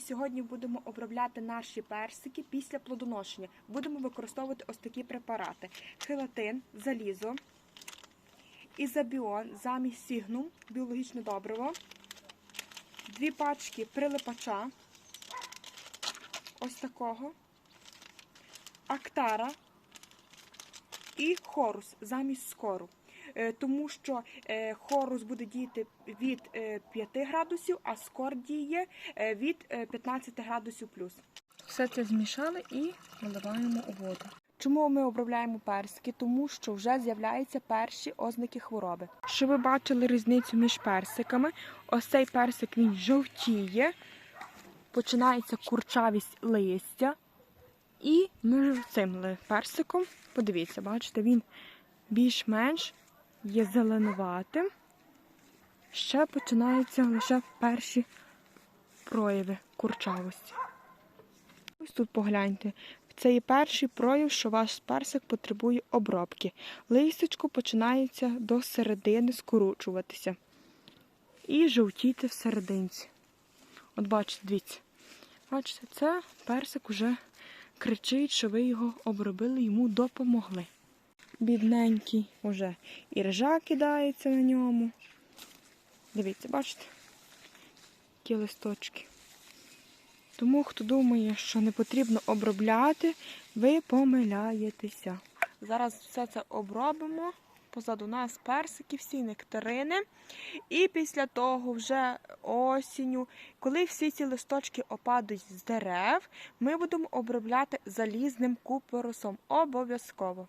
Сьогодні будемо обробляти наші персики після плодоношення. Будемо використовувати ось такі препарати: хелатин, залізо, ізобіон, замість сігнум, біологічне добриво, дві пачки прилипача, ось такого, актара і хорус замість скору. Е, Тому що е, хорус буде діяти від е, 5 градусів, а скор діє е, від е, 15 градусів плюс. Все це змішали і наливаємо у воду. Чому ми обробляємо персики? Тому що вже з'являються перші ознаки хвороби. Щоб ви бачили різницю між персиками, ось цей персик він жовтіє, починається курчавість листя. І між цим персиком, подивіться, бачите, він більш-менш є зеленуватим. Ще починаються лише перші прояви курчавості. Ось тут погляньте. Це є перший прояв, що ваш персик потребує обробки. Листочко починається до середини скорочуватися. І жовтіти всерединці. От бачите, дивіться. Бачите, це персик уже кричить, що ви його обробили, йому допомогли. Бідненький уже і ржа кидається на ньому. Дивіться, бачите? Які листочки. Тому, хто думає, що не потрібно обробляти, ви помиляєтеся. Зараз все це обробимо. Позаду нас персики, всі нектарини. І після того, вже осінню, коли всі ці листочки опадуть з дерев, ми будемо обробляти залізним купоросом. Обов'язково.